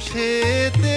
সেতে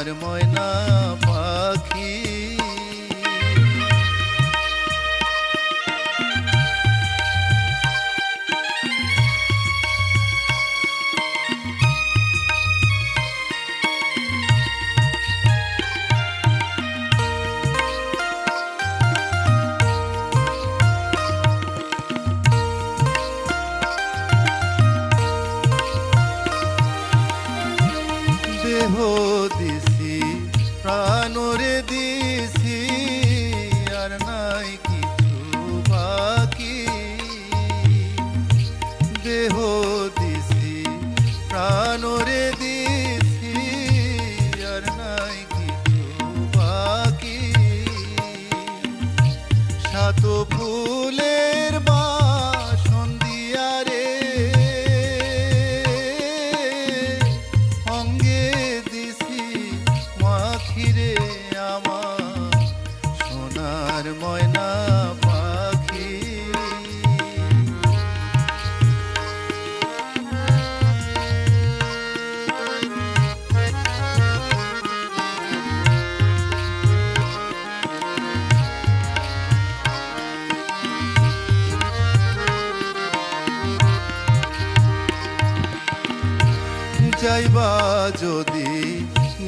সোনার ময়না পাখি। দেহ ফুলের যাইবা যদি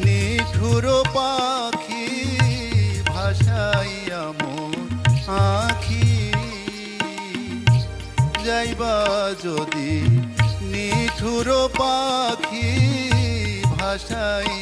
নিঠুর পাখি ভাসাইয়া মোর আখি। যাইবা যদি নিঠুর পাখি ভাসাইয়া